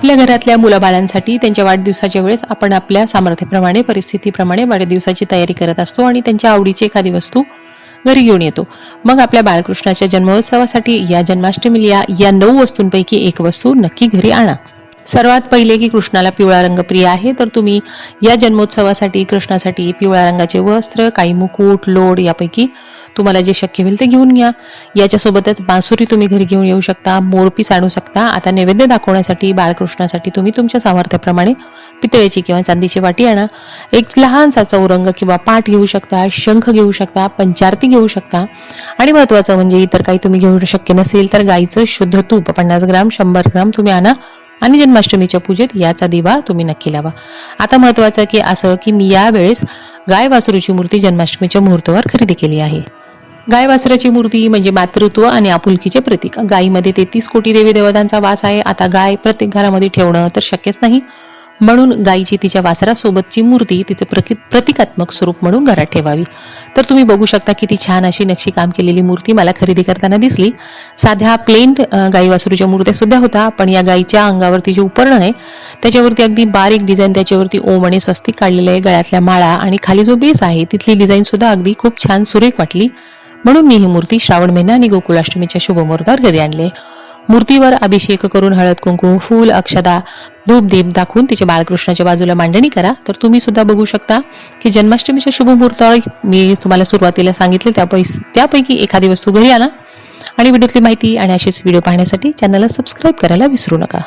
आपल्या घरातल्या मुलाबाळांसाठी त्यांच्या वाढदिवसाच्या वेळेस आपण आपल्या सामर्थ्याप्रमाणे परिस्थितीप्रमाणे वाढदिवसाची तयारी करत असतो आणि त्यांच्या आवडीची एखादी वस्तू घरी घेऊन येतो. मग आपल्या बाळकृष्णाच्या जन्मोत्सवासाठी या जन्माष्टमीला या नऊ वस्तूंपैकी एक वस्तू नक्की घरी आणा. सर्वात पहिले की कृष्णाला पिवळा रंग प्रिय आहे तर तुम्ही या जन्मोत्सवासाठी कृष्णासाठी पिवळ्या रंगाचे वस्त्र काही मुकुट लोड यापैकी तुम्हाला जे शक्य होईल ते घेऊन घ्या. याच्यासोबतच बांसुरी तुम्ही घरी घेऊन येऊ शकता मोरपीस आणू शकता. आता नैवेद्य दाखवण्यासाठी बाळकृष्णासाठी तुम्ही तुमच्या सामर्थ्याप्रमाणे पितळेची किंवा चांदीची वाटी आणा. एक लहानसा चौरंग किंवा पाठ घेऊ शकता शंख घेऊ शकता पंचारती घेऊ शकता. आणि महत्त्वाचं म्हणजे इतर काही तुम्ही घेऊ शक्य नसेल तर गाईचं शुद्ध तूप पन्नास ग्राम शंभर ग्राम तुम्ही आणा. आणि जन्माष्टमीच्या पूजेत याचा दिवा तुम्ही नक्की लावा. आता महत्वाचं की असं की मी यावेळेस गाय वासरूची मूर्ती जन्माष्टमीच्या मुहूर्तावर खरेदी केली आहे. गाय वासराची मूर्ती म्हणजे मातृत्व आणि आपुलकीचे प्रतीक. गायीमध्ये तेहतीस कोटी देवी देवतांचा वास आहे. आता गाय प्रत्येक घरामध्ये ठेवणं तर शक्यच नाही. म्हणून गायीची तिच्या वासरासोबतची मूर्ती तिचे प्रतिकात्मक स्वरूप म्हणून घरात ठेवावी. तर तुम्ही बघू शकता किती छान अशी नक्षी काम केलेली मूर्ती मला खरेदी करताना दिसली. साध्या प्लेन गाई वासरूच्या मूर्त्या सुद्धा होत्या पण या गायीच्या अंगावरती जे उपरण आहे त्याच्यावरती अगदी बारीक डिझाईन त्याच्यावरती ओम आणि स्वस्तिक काढलेले आहे गळ्यातल्या माळा आणि खाली जो बेस आहे तिथली डिझाईन सुद्धा अगदी खूप छान सुरेख वाटली. म्हणून मी ही मूर्ती श्रावण महिना आणि गोकुळाष्टमीच्या शुभमुहूर्तावर घरी आणली आहे. मूर्तीवर अभिषेक करून हळद कुंकू फूल अक्षदा धूपदीप दाखवून तिच्या बाळकृष्णाच्या बाजूला मांडणी करा. तर तुम्ही सुद्धा बघू शकता की जन्माष्टमीच्या शुभ मुहूर्तावर मी तुम्हाला सुरुवातीला सांगितले त्यापैकी त्यापैकी एखादी वस्तू घरी आणा. आणि व्हिडिओतली माहिती आणि अशीच व्हिडिओ पाहण्यासाठी चॅनलला सबस्क्राईब करायला विसरू नका.